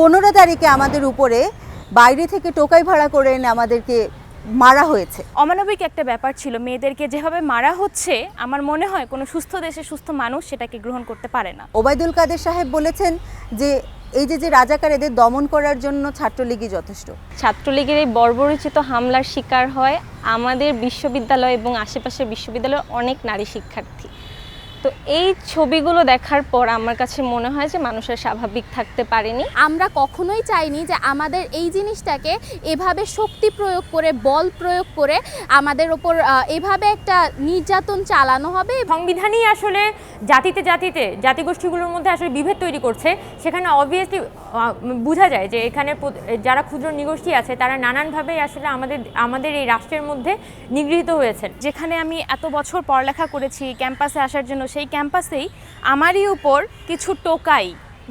পনেরো তারিখে আমাদের উপরে বাইরে থেকে টোকাই ভাড়া করে এনে আমাদেরকে মারা হয়েছে। অমানবিক একটা ব্যাপার ছিল। মেয়েদেরকে যেভাবে মারা হচ্ছে আমার মনে হয় কোনো সুস্থ দেশে সুস্থ মানুষ সেটাকে গ্রহণ করতে পারে না। ওবায়দুল কাদের সাহেব বলেছেন যে এই যে যে রাজাকার এদের দমন করার জন্য ছাত্রলীগই যথেষ্ট। ছাত্রলীগের এই বর্বরচিত হামলার শিকার হয় আমাদের বিশ্ববিদ্যালয় এবং আশেপাশের বিশ্ববিদ্যালয়ের অনেক নারী শিক্ষার্থী। তো এই ছবিগুলো দেখার পর আমার কাছে মনে হয় যে মানুষের স্বাভাবিক থাকতে পারেনি। আমরা কখনোই চাইনি যে আমাদের এই জিনিসটাকে এভাবে শক্তি প্রয়োগ করে বল প্রয়োগ করে আমাদের ওপর এভাবে একটা নির্যাতন চালানো হবে। সংবিধানই আসলে জাতিতে জাতিতে জাতিগোষ্ঠীগুলোর মধ্যে আসলে বিভেদ তৈরি করছে। সেখানে অবভিয়াসলি বোঝা যায় যে এখানে যারা ক্ষুদ্র নিগোষ্ঠী আছে তারা নানানভাবেই আসলে আমাদের আমাদের এই রাষ্ট্রের মধ্যে নিগৃহীত হয়েছেন। যেখানে আমি এত বছর পড়ালেখা করেছি ক্যাম্পাসে আসার জন্য সেই ক্যাম্পাসেই আমারই উপর কিছু টোকাই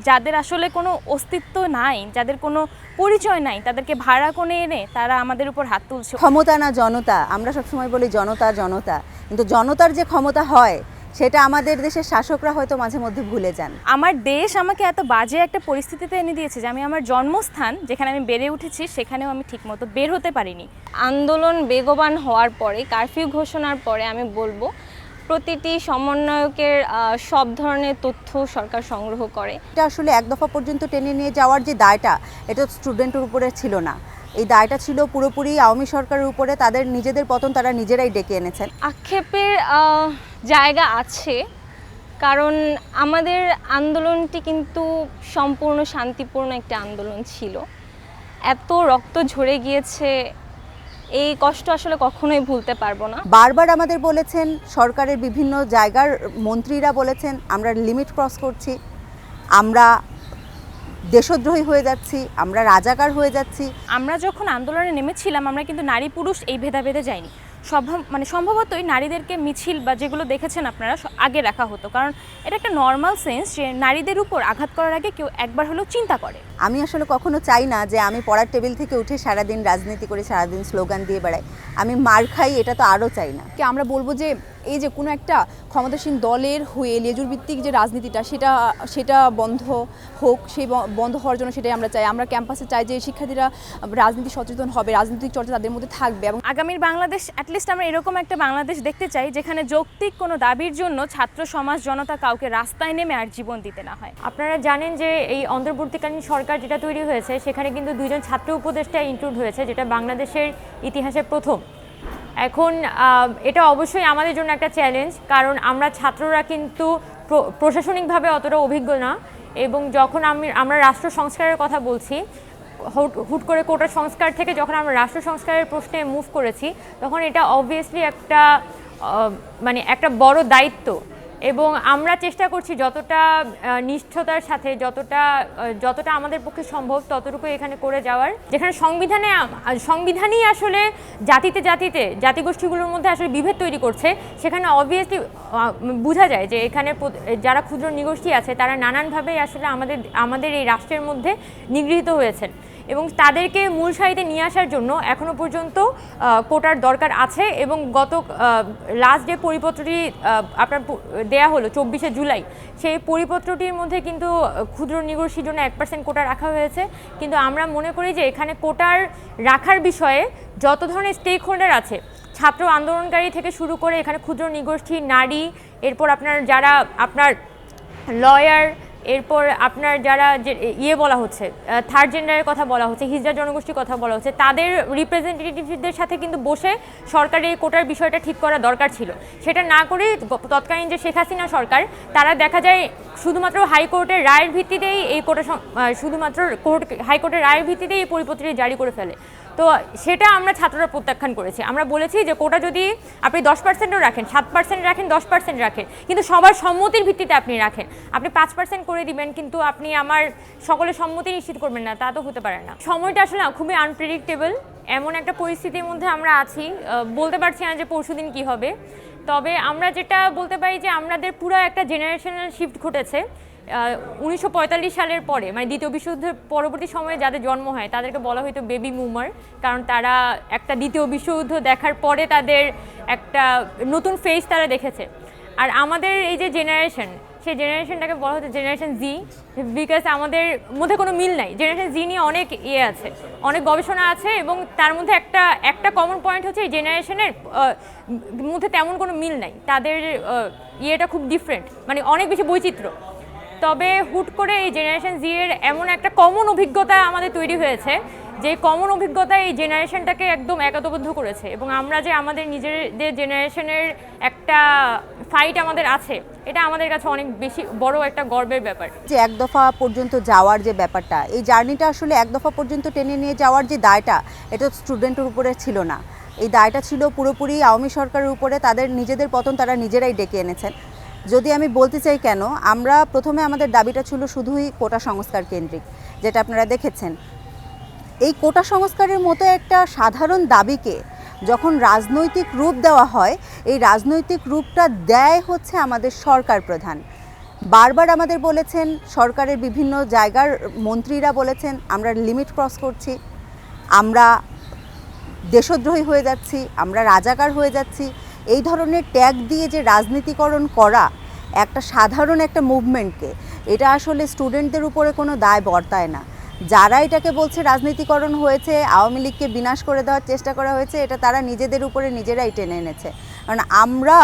যাদের আসলে কোনো অস্তিত্ব নাই যাদের কোনো পরিচয় নাই তাদেরকে ভাড়া কোণে এনে তারা আমাদের উপর হাত তুলছে। ক্ষমতা না জনতা আমরা সবসময় বলি জনতা জনতা। কিন্তু জনতার যে ক্ষমতা হয় সেটা আমাদের দেশের শাসকরা হয়তো মাঝে মধ্যে ভুলে যান। আমার দেশ আমাকে এত বাজে একটা পরিস্থিতিতে এনে দিয়েছে যে আমি আমার জন্মস্থান যেখানে আমি বেড়ে উঠেছি সেখানেও আমি ঠিকমতো বের হতে পারিনি। আন্দোলন বেগবান হওয়ার পরে কারফিউ ঘোষণার পরে আমি বলব প্রতিটি সমন্বয়কের সব ধরনের তথ্য সরকার সংগ্রহ করে। এটা আসলে এক দফা পর্যন্ত টেনে নিয়ে যাওয়ার যে দায়টা এটা স্টুডেন্টের উপরে ছিল না। এই দায়টা ছিল পুরোপুরি আওয়ামী সরকারের উপরে তাদের নিজেদের পতন তারা নিজেরাই ডেকে এনেছেন। আক্ষেপের জায়গা আছে কারণ আমাদের আন্দোলনটি কিন্তু সম্পূর্ণ শান্তিপূর্ণ একটা আন্দোলন ছিল। এত রক্ত ঝরে গিয়েছে এই কষ্ট আসলে কখনোই ভুলতে পারব না। বারবার আমাদের বলেছেন সরকারের বিভিন্ন জায়গার মন্ত্রীরা বলেছেন আমরা লিমিট ক্রস করছি আমরা দেশদ্রোহী হয়ে যাচ্ছি আমরা রাজাকার হয়ে যাচ্ছি। আমরা যখন আন্দোলনে নেমেছিলাম আমরা কিন্তু নারী পুরুষ এই ভেদাভেদে যাইনি। সম্ভব মানে সম্ভবতই নারীদেরকে মিছিল বা যেগুলো দেখেছেন আপনারা আগে রাখা হতো। কারণ এটা একটা নর্মাল সেন্স যে নারীদের উপর আঘাত করার আগে কেউ একবার হলেও চিন্তা করে। আমি আসলে কখনো চাই না যে আমি পড়ার টেবিল থেকে উঠে সারাদিন রাজনীতি করে সারাদিন স্লোগান দিয়ে বেড়াই। আমি মার খাই এটা তো আরও চাই না। কে আমরা বলব যে এই যে কোনো একটা ক্ষমতাসীন দলের হয়ে লেজুর ভিত্তিক যে রাজনীতিটা সেটা সেটা বন্ধ হোক সেই ব- বন্ধ হওয়ার জন্য সেটাই আমরা চাই। আমরা ক্যাম্পাসে চাই যে শিক্ষার্থীরা রাজনীতি সচেতন হবে রাজনৈতিক চর্চা তাদের মধ্যে থাকবে এবং আগামীর বাংলাদেশ অ্যাটলিস্ট আমরা এরকম একটা বাংলাদেশ দেখতে চাই যেখানে যৌক্তিক কোনো দাবির জন্য ছাত্র সমাজ জনতা কাউকে রাস্তায় নেমে আর জীবন দিতে না হয়। আপনারা জানেন যে এই অন্তর্বর্তীকালীন সরকার যেটা তৈরি হয়েছে, সেখানে কিন্তু দুইজন ছাত্র উপদেষ্টা ইনক্লুড হয়েছে, যেটা বাংলাদেশের ইতিহাসে প্রথম। এখন এটা অবশ্যই আমাদের জন্য একটা চ্যালেঞ্জ কারণ আমরা ছাত্ররা কিন্তু প্র- প্রশাসনিকভাবে অতটা অভিজ্ঞ না এবং যখন আমি, আমরা রাষ্ট্র সংস্কারের কথা বলছি, হুট হুট করে কোটা সংস্কার থেকে যখন আমরা রাষ্ট্র সংস্কারের প্রশ্নে মুভ করেছি, তখন এটা অবভিয়াসলি একটা মানে একটা বড় দায়িত্ব। এবং আমরা চেষ্টা করছি যতটা নিষ্ঠতার সাথে যতটা যতটা আমাদের পক্ষে সম্ভব ততটুকু এখানে করে যাওয়ার। যেখানে সংবিধানে সংবিধানই আসলে জাতিতে জাতিতে, জাতিগোষ্ঠীগুলোর মধ্যে আসলে বিভেদ তৈরি করছে। সেখানে অবভিয়াসলি বোঝা যায় যে এখানে যারা ক্ষুদ্র নিগোষ্ঠী আছে, তারা নানানভাবেই আসলে আমাদের আমাদের এই রাষ্ট্রের মধ্যে নিগৃহীত হয়েছেন। এবং তাদেরকে মূল সারিতে নিয়ে আসার জন্য এখনও পর্যন্ত কোটার দরকার আছে এবং গত লাস্ট যে পরিপত্রটি আপনার দেয়া হলো চব্বিশে জুলাই, সেই পরিপত্রটির মধ্যে কিন্তু ক্ষুদ্র নিগোষ্ঠীর জন্য এক পার্সেন্ট কোটা রাখা হয়েছে। কিন্তু আমরা মনে করি যে এখানে কোটার রাখার বিষয়ে যত ধরনের স্টেক হোল্ডার আছে, ছাত্র আন্দোলনকারী থেকে শুরু করে এখানে ক্ষুদ্র নিগোষ্ঠী, নারী, এরপর আপনার যারা, আপনার লয়ার এরপর আপনার যারা যে ইয়ে বলা হচ্ছে থার্ড জেন্ডারের কথা বলা হচ্ছে, হিজড়া জনগোষ্ঠীর কথা বলা হচ্ছে, তাদের রিপ্রেজেন্টেটিভদের সাথে কিন্তু বসে সরকারের কোটার বিষয়টা ঠিক করা দরকার ছিল। সেটা না করে তৎকালীন যে শেখ হাসিনা সরকার, তারা দেখা যায় শুধুমাত্র হাইকোর্টের রায়ের ভিত্তিতেই এই কোটা শুধুমাত্র কোর্ট হাইকোর্টের রায়ের ভিত্তিতেই এই পরিপত্রটি জারি করে ফেলে। তো সেটা আমরা ছাত্ররা প্রত্যাখ্যান করেছি। আমরা বলেছি যে কোটা যদি আপনি দশ পার্সেন্টও রাখেন, সাত পার্সেন্ট রাখেন, দশ পার্সেন্ট রাখেন, কিন্তু সবার সম্মতির ভিত্তিতে আপনি রাখেন। আপনি পাঁচ পার্সেন্ট করে দিবেন, কিন্তু আপনি আমার সকলের সম্মতি নিশ্চিত করবেন না, তা তো হতে পারে না। সময়টা আসলে খুবই আনপ্রেডিক্টেবল এমন একটা পরিস্থিতির মধ্যে আমরা আছি। বলতে পারছি না যে পরশুদিন কী হবে। তবে আমরা যেটা বলতে পারি যে আমাদের পুরো একটা জেনারেশনাল শিফট ঘটেছে। উনিশশো পঁয়তাল্লিশ সালের পরে মানে দ্বিতীয় বিশ্বযুদ্ধের পরবর্তী সময়ে যাদের জন্ম হয়, তাদেরকে বলা হয়তো বেবি মুমার কারণ তারা একটা দ্বিতীয় বিশ্বযুদ্ধ দেখার পরে তাদের একটা নতুন ফেস তারা দেখেছে। আর আমাদের এই যে জেনারেশন সেই জেনারেশনটাকে বলা হচ্ছে জেনারেশন জি বিকজ আমাদের মধ্যে কোনো মিল নাই। জেনারেশন জি নিয়ে অনেক ইয়ে আছে, অনেক গবেষণা আছে এবং তার মধ্যে একটা একটা কমন পয়েন্ট হচ্ছে এই জেনারেশনের মধ্যে তেমন কোনো মিল নাই। তাদের ইয়েটা খুব ডিফারেন্ট মানে অনেক বেশি বৈচিত্র্য। তবে হুট করে এই জেনারেশন জি এর এমন একটা কমন অভিজ্ঞতা আমাদের তৈরি হয়েছে, যে কমন অভিজ্ঞতা এই জেনারেশনটাকে একদম একাতবদ্ধ করেছে এবং আমরা যে আমাদের নিজেদের জেনারেশনের একটা ফাইট আমাদের আছে, এটা আমাদের কাছে অনেক বেশি বড় একটা গর্বের ব্যাপার। যে এক দফা পর্যন্ত যাওয়ার যে ব্যাপারটা, এই জার্নিটা আসলে এক দফা পর্যন্ত টেনে নিয়ে যাওয়ার যে দায়টা, এটা স্টুডেন্টের উপরে ছিল না। এই দায়টা ছিল পুরোপুরি আওয়ামী সরকারের উপরে, তাদের নিজেদের পতন তারা নিজেরাই ডেকে এনেছেন। যদি আমি বলতে চাই কেন, আমরা প্রথমে আমাদের দাবিটা ছিল শুধুই কোটা সংস্কার কেন্দ্রিক, যেটা আপনারা দেখেছেন। এই কোটা সংস্কারের মতো একটা সাধারণ দাবিকে যখন রাজনৈতিক রূপ দেওয়া হয়, এই রাজনৈতিক রূপটা দেয় হচ্ছে আমাদের সরকার প্রধান। বারবার আমাদের বলেছেন, সরকারের বিভিন্ন জায়গার মন্ত্রীরা বলেছেন, আমরা লিমিট ক্রস করছি, আমরা দেশদ্রোহী হয়ে যাচ্ছি, আমরা রাজাকার হয়ে যাচ্ছি এই ধরনের ট্যাগ দিয়ে যে রাজনীতিকরণ করা একটা সাধারণ একটা মুভমেন্টকে, এটা আসলে স্টুডেন্টদের উপরে কোনো দায় বর্তায় না। যারা এটাকে বলছে রাজনীতিকরণ হয়েছে, আওয়ামী লীগকে বিনাশ করে দেওয়ার চেষ্টা করা হয়েছে, এটা তারা নিজেদের উপরে নিজেরাই টেনে এনেছে। কারণ আমরা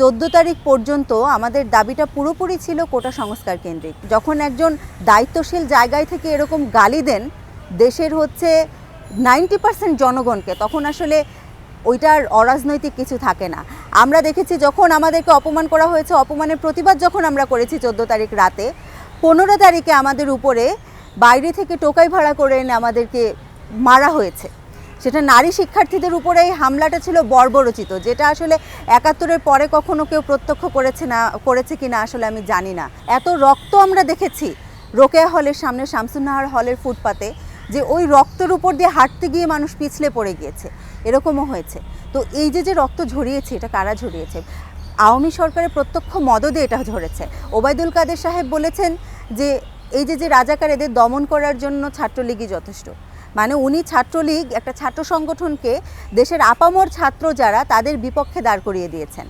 চোদ্দ তারিখ পর্যন্ত আমাদের দাবিটা পুরোপুরি ছিল কোটা সংস্কার কেন্দ্রিক। যখন একজন দায়িত্বশীল জায়গায় থেকে এরকম গালি দেন, দেশের হচ্ছে নাইনটি পার্সেন্ট জনগণকে, তখন আসলে ওইটার অরাজনৈতিক কিছু থাকে না। আমরা দেখেছি যখন আমাদেরকে অপমান করা হয়েছে, অপমানের প্রতিবাদ যখন আমরা করেছি চোদ্দ তারিখ রাতে, পনেরো তারিখে আমাদের উপরে বাইরে থেকে টোকাই ভাড়া করে এনে আমাদেরকে মারা হয়েছে। সেটা নারী শিক্ষার্থীদের উপরে এই হামলাটা ছিল বর্বরচিত, যেটা আসলে একাত্তরের পরে কখনো কেউ প্রত্যক্ষ করেছে না, করেছে কি না আসলে আমি জানি না। এত রক্ত আমরা দেখেছি রোকেয়া হলের সামনে, শামসুন্নাহার হলের ফুটপাতে। যে ওই রক্তের উপর দিয়ে হাঁটতে গিয়ে মানুষ পিছলে পড়ে গিয়েছে, এরকমও হয়েছে। তো এই যে যে রক্ত ঝরিয়েছে, এটা কারা ঝরিয়েছে? আওয়ামী সরকারের প্রত্যক্ষ মদদে এটা ঝরেছে। ওবায়দুল কাদের সাহেব বলেছেন যে, এই যে যে রাজাকার এদের দমন করার জন্য ছাত্রলীগই যথেষ্ট। মানে উনি ছাত্রলীগ, একটা ছাত্র সংগঠনকে দেশের আপামর ছাত্র যারা, তাদের বিপক্ষে দাঁড় করিয়ে দিয়েছেন।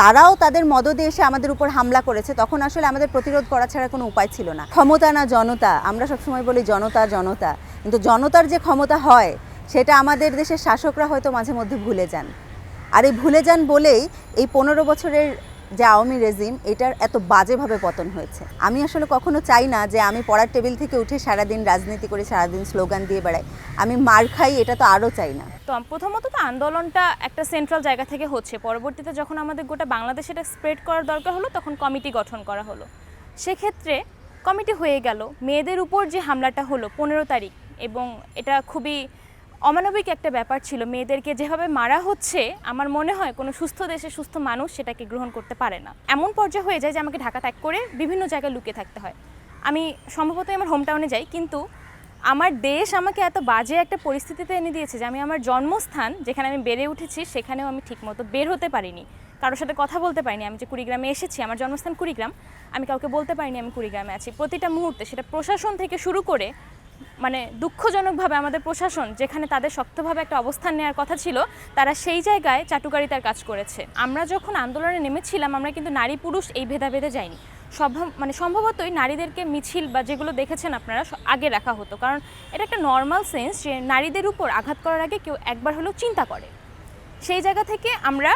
তারাও তাদের মদদে এসে আমাদের উপর হামলা করেছে। তখন আসলে আমাদের প্রতিরোধ করা ছাড়া কোনো উপায় ছিল না। ক্ষমতা না জনতা, আমরা সবসময় বলি জনতা জনতা। কিন্তু জনতার যে ক্ষমতা হয়, সেটা আমাদের দেশের শাসকরা হয়তো মাঝে মধ্যে ভুলে যান। আর এই ভুলে যান বলেই এই পনেরো বছরের যে আওয়ামী রেজিম এটার এত বাজেভাবে পতন হয়েছে। আমি আসলে কখনো চাই না যে আমি পড়ার টেবিল থেকে উঠে সারাদিন রাজনীতি করে সারাদিন স্লোগান দিয়ে বেড়াই। আমি মার খাই, এটা তো আরও চাই না। তো প্রথমত তো আন্দোলনটা একটা সেন্ট্রাল জায়গা থেকে হচ্ছে। পরবর্তীতে যখন আমাদের গোটা বাংলাদেশে এটা স্প্রেড করার দরকার হলো, তখন কমিটি গঠন করা হলো। সেক্ষেত্রে কমিটি হয়ে গেল। মেয়েদের উপর যে হামলাটা হলো পনেরো তারিখ, এবং এটা খুবই অমানবিক একটা ব্যাপার ছিল। মেয়েদেরকে যেভাবে মারা হচ্ছে, আমার মনে হয় কোনো সুস্থ দেশে সুস্থ মানুষ সেটাকে গ্রহণ করতে পারে না। এমন পর্যায়ে হয়ে যায় যে আমাকে ঢাকা ত্যাগ করে বিভিন্ন জায়গায় লুকিয়ে থাকতে হয়। আমি সম্ভবত আমার হোম টাউনে যাই, কিন্তু আমার দেশ আমাকে এত বাজে একটা পরিস্থিতিতে এনে দিয়েছে যে আমি আমার জন্মস্থান, যেখানে আমি বেড়ে উঠেছি, সেখানেও আমি ঠিকমতো বের হতে পারিনি। কারোর সাথে কথা বলতে পারিনি। আমি যে কুড়িগ্রামে এসেছি, আমার জন্মস্থান কুড়িগ্রাম, আমি কাউকে বলতে পারিনি আমি কুড়িগ্রামে আছি। প্রতিটা মুহূর্তে সেটা প্রশাসন থেকে শুরু করে মানে দুঃখজনকভাবে আমাদের প্রশাসন, যেখানে তাদের শক্তভাবে একটা অবস্থান নেওয়ার কথা ছিল, তারা সেই জায়গায় চাটুকারিতার কাজ করেছে। আমরা যখন আন্দোলনে নেমেছিলাম, আমরা কিন্তু নারী পুরুষ এই ভেদাভেদে যাইনি। সম্ভব মানে সম্ভবতই নারীদেরকে মিছিল বা যেগুলো দেখেছেন আপনারা আগে রাখা হতো। কারণ এটা একটা নর্মাল সেন্স যে নারীদের উপর আঘাত করার আগে কেউ একবার হলেও চিন্তা করে। সেই জায়গা থেকে আমরা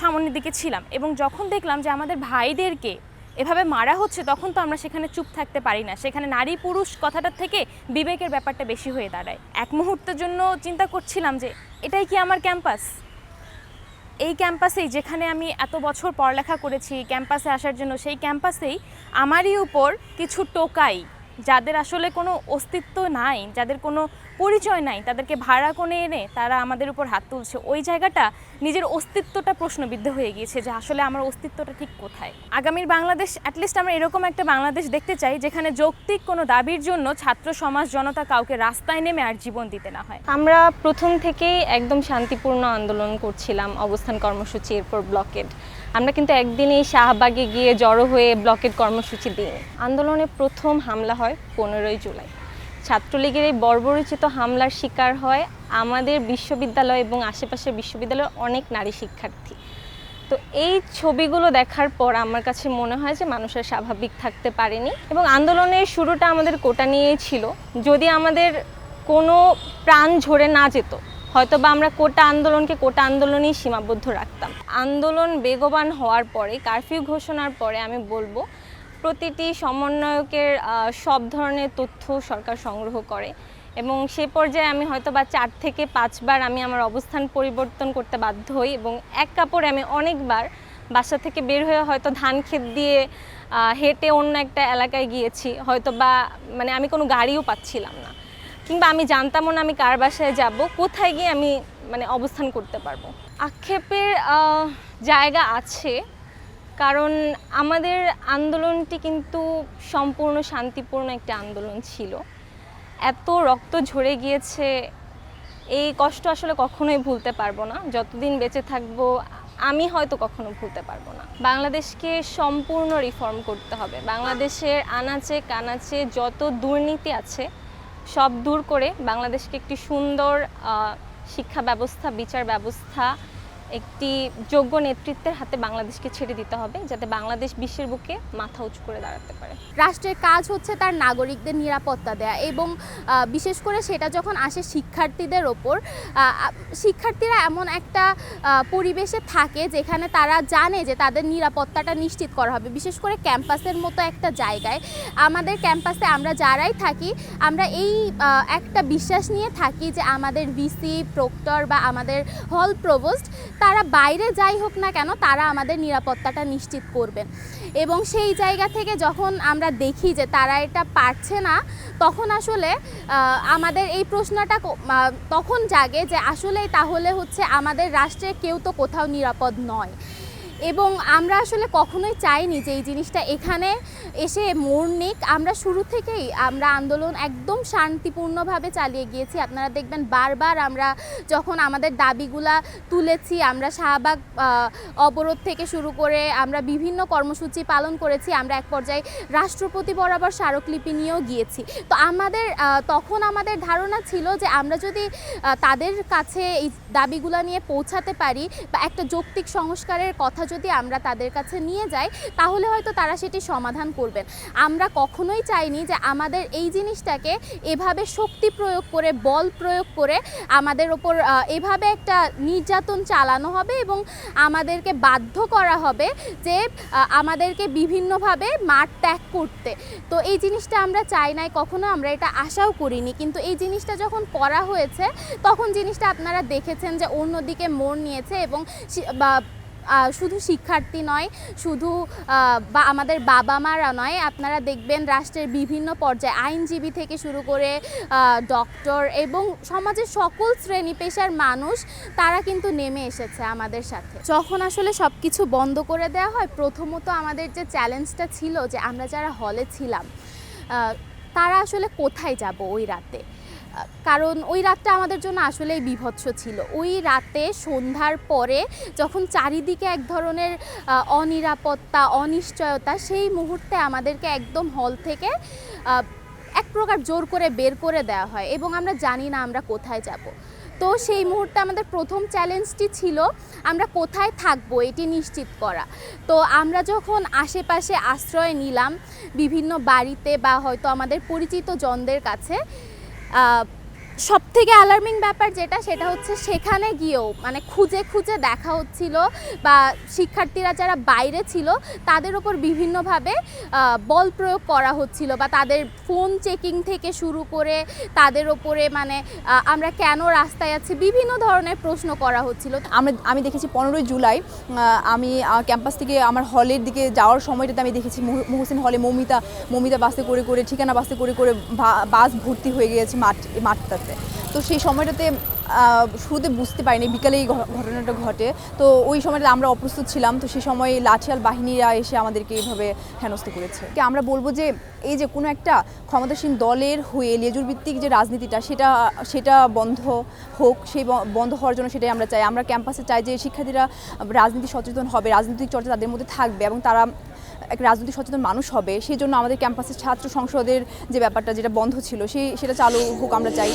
সামনের দিকে ছিলাম এবং যখন দেখলাম যে আমাদের ভাইদেরকে এভাবে মারা হচ্ছে, তখন তো আমরা সেখানে চুপ থাকতে পারি না। সেখানে নারী পুরুষ কথাটার থেকে বিবেকের ব্যাপারটা বেশি হয়ে দাঁড়ায়। এক মুহূর্তের জন্য চিন্তা করছিলাম যে, এটাই কি আমার ক্যাম্পাস? এই ক্যাম্পাসেই যেখানে আমি এত বছর পড়ালেখা করেছি, ক্যাম্পাসে আসার জন্য, সেই ক্যাম্পাসেই আমারই উপর কিছু টোকাই, যাদের আসলে কোনো অস্তিত্ব নাই, যাদের কোনো পরিচয় নাই, তাদেরকে ভাড়া কোণে এনে তারা আমাদের উপর হাত তুলছে। ওই জায়গাটা নিজের অস্তিত্বটা প্রশ্নবিদ্ধ হয়ে গিয়েছে যে আসলে আমার অস্তিত্বটা ঠিক কোথায়। আগামীর বাংলাদেশ অ্যাটলিস্ট আমরা এরকম একটা বাংলাদেশ দেখতে চাই, যেখানে যৌক্তিক কোনো দাবির জন্য ছাত্র সমাজ, জনতা কাউকে রাস্তায় নেমে আর জীবন দিতে না হয়। আমরা প্রথম থেকেই একদম শান্তিপূর্ণ আন্দোলন করছিলাম অবস্থান কর্মসূচি এরপর ব্লকেড। আমরা কিন্তু একদিনই শাহবাগে গিয়ে জড়ো হয়ে ব্লকেড কর্মসূচি দিই আন্দোলনে প্রথম হামলা হয় পনেরোই জুলাই। ছাত্রলীগের এই বর্বরচিত হামলার শিকার হয় আমাদের বিশ্ববিদ্যালয় এবং আশেপাশের বিশ্ববিদ্যালয়ের অনেক নারী শিক্ষার্থী। তো এই ছবিগুলো দেখার পর আমার কাছে মনে হয় যে মানুষের স্বাভাবিক থাকতে পারেনি এবং আন্দোলনের শুরুটা আমাদের কোটা নিয়েই ছিল। যদি আমাদের কোনো প্রাণ ঝরে না যেত হয়তো বা আমরা কোটা আন্দোলনকে কোটা আন্দোলনেই সীমাবদ্ধ রাখতাম। আন্দোলন বেগবান হওয়ার পরে, কারফিউ ঘোষণার পরে আমি বলব প্রতিটি সমন্বয়কের সব ধরনের তথ্য সরকার সংগ্রহ করে। এবং সে পর্যায়ে আমি হয়তো বা চার থেকে পাঁচবার আমি আমার অবস্থান পরিবর্তন করতে বাধ্য হই এবং এক কাপড়ে আমি অনেকবার বাসা থেকে বের হয়ে হয়তো ধান ক্ষেত দিয়ে হেঁটে অন্য একটা এলাকায় গিয়েছি। হয়তো বা মানে আমি কোনো গাড়িও পাচ্ছিলাম না। কিংবা আমি জানতামও না আমি কার বাসায় যাব, কোথায় গিয়ে আমি মানে অবস্থান করতে পারব। আক্ষেপের জায়গা আছে। কারণ আমাদের আন্দোলনটি কিন্তু সম্পূর্ণ শান্তিপূর্ণ একটা আন্দোলন ছিল। এত রক্ত ঝরে গিয়েছে, এই কষ্ট আসলে কখনোই ভুলতে পারব না। যতদিন বেঁচে থাকব, আমি হয়তো কখনো ভুলতে পারব না। বাংলাদেশকে সম্পূর্ণ রিফর্ম করতে হবে। বাংলাদেশের আনাচে কানাচে যত দুর্নীতি আছে, সব দূর করে বাংলাদেশকে একটি সুন্দর শিক্ষা ব্যবস্থা, বিচার ব্যবস্থা একটি যোগ্য নেতৃত্বের হাতে বাংলাদেশকে ছেড়ে দিতে হবে যাতে বাংলাদেশ বিশ্বের বুকে মাথা উঁচু করে দাঁড়াতে পারে। রাষ্ট্রের কাজ হচ্ছে তার নাগরিকদের নিরাপত্তা দেয়া এবং বিশেষ করে সেটা যখন আসে শিক্ষার্থীদের ওপর শিক্ষার্থীরা এমন একটা পরিবেশে থাকে যেখানে তারা জানে যে তাদের নিরাপত্তাটা নিশ্চিত করা হবে। বিশেষ করে ক্যাম্পাসের মতো একটা জায়গায়, আমাদের ক্যাম্পাসে আমরা যারাই থাকি, আমরা এই একটা বিশ্বাস নিয়ে থাকি যে আমাদের ভিসি, প্রক্টর বা আমাদের হল প্রভোস্ট তারা বাইরে যাই হোক না কেন, তারা আমাদের নিরাপত্তাটা নিশ্চিত করবেন। এবং সেই জায়গা থেকে যখন আমরা দেখি যে তারা এটা পারছে না, তখন আসলে আমাদের এই প্রশ্নটা তখন জাগে যে আসলে তাহলে হচ্ছে আমাদের রাষ্ট্রে কেউ তো কোথাও নিরাপদ নয়। এবং আমরা আসলে কখনোই চাইনি যে এই জিনিসটা এখানে এসে মোড় নিক। আমরা শুরু থেকেই আমরা আন্দোলন একদম শান্তিপূর্ণভাবে চালিয়ে গিয়েছি। আপনারা দেখবেন বারবার আমরা যখন আমাদের দাবিগুলা তুলেছি, আমরা শাহবাগ অবরোধ থেকে শুরু করে আমরা বিভিন্ন কর্মসূচি পালন করেছি, আমরা এক পর্যায়ে রাষ্ট্রপতি বরাবর স্মারকলিপি নিয়েও গিয়েছি। তো আমাদের তখন আমাদের ধারণা ছিল যে আমরা যদি তাদের কাছে এই দাবিগুলা নিয়ে পৌঁছাতে পারি বা একটা যৌক্তিক সংস্কারের কথা যদি আমরা তাদের কাছে নিয়ে যাই, তাহলে হয়তো তারা সেটি সমাধান করবেন। আমরা কখনোই চাইনি যে আমাদের এই জিনিসটাকে এভাবে শক্তি প্রয়োগ করে, বল প্রয়োগ করে আমাদের ওপর এভাবে একটা নির্যাতন চালানো হবে এবং আমাদেরকে বাধ্য করা হবে যে আমাদেরকে বিভিন্নভাবে মাঠ ত্যাগ করতে। তো এই জিনিসটা আমরা চাই নাই, কখনো আমরা এটা আশাও করিনি। কিন্তু এই জিনিসটা যখন করা হয়েছে, তখন জিনিসটা আপনারা দেখেছেন যে অন্যদিকে মোড় নিয়েছে এবং শুধু শিক্ষার্থী নয়, শুধু বা, আমাদের বাবা মারা নয়, আপনারা দেখবেন রাষ্ট্রের বিভিন্ন পর্যায়ে আইনজীবী থেকে শুরু করে ডক্টর এবং সমাজের সকল শ্রেণি পেশার মানুষ, তারা কিন্তু নেমে এসেছে আমাদের সাথে। যখন আসলে সব কিছু বন্ধ করে দেওয়া হয়, প্রথমত আমাদের যে চ্যালেঞ্জটা ছিল যে আমরা যারা হলে ছিলাম তারা আসলে কোথায় যাব ওই রাতে? কারণ ওই রাতটা আমাদের জন্য আসলেই বিভৎস ছিল। ওই রাতে সন্ধ্যার পরে যখন চারিদিকে এক ধরনের অনিরাপত্তা, অনিশ্চয়তা, সেই মুহূর্তে আমাদেরকে একদম হল থেকে এক প্রকার জোর করে বের করে দেওয়া হয় এবং আমরা জানি না আমরা কোথায় যাব। তো সেই মুহূর্তে আমাদের প্রথম চ্যালেঞ্জটি ছিল, আমরা কোথায় থাকব এটি নিশ্চিত করা। তো আমরা যখন আশেপাশে আশ্রয় নিলাম বিভিন্ন বাড়িতে বা হয়তো আমাদের পরিচিত জনদের কাছে 啊 সব থেকে অ্যালার্মিং ব্যাপার যেটা, সেটা হচ্ছে সেখানে গিয়েও মানে খুঁজে খুঁজে দেখা হচ্ছিল বা শিক্ষার্থীরা যারা বাইরে ছিল, তাদের ওপর বিভিন্নভাবে বল প্রয়োগ করা হচ্ছিল বা তাদের ফোন চেকিং থেকে শুরু করে তাদের ওপরে মানে আমরা কেন রাস্তায় আছি, বিভিন্ন ধরনের প্রশ্ন করা হচ্ছিল। আমরা, আমি দেখেছি পনেরোই জুলাই আমি ক্যাম্পাস থেকে আমার হলের দিকে যাওয়ার সময়টাতে আমি দেখেছি মুহ- মুহসিন হলে মমিতা মমিতা বাসে করে করে, ঠিকানা বাসে করে করে বাস ভর্তি হয়ে গিয়েছে মাঠ, মাঠটাতে। তো সেই সময়টাতে শুরুতে বুঝতে পারিনি বিকালে এই ঘটনাটা ঘটে। তো ওই সময়টাতে আমরা অপ্রস্তুত ছিলাম। তো সেই সময় লাঠিয়াল বাহিনীরা এসে আমাদেরকে এইভাবে হেনস্থ করেছে। আমরা বলব যে, এই যে কোনো একটা ক্ষমতাসীন দলের হয়ে লেজুর ভিত্তিক যে রাজনীতিটা, সেটা সেটা বন্ধ হোক, সেই বন্ধ হওয়ার জন্য সেটাই আমরা চাই। আমরা ক্যাম্পাসে চাই যে শিক্ষার্থীরা রাজনীতি সচেতন হবে, রাজনৈতিক চর্চা তাদের মধ্যে থাকবে এবং তারা এক রাজনৈতিক সচেতন মানুষ হবে, সেই জন্য আমাদের ক্যাম্পাসের ছাত্র সংসদের যে ব্যাপারটা যেটা বন্ধ ছিল, সেই, সেটা চালু হোক, আমরা চাই।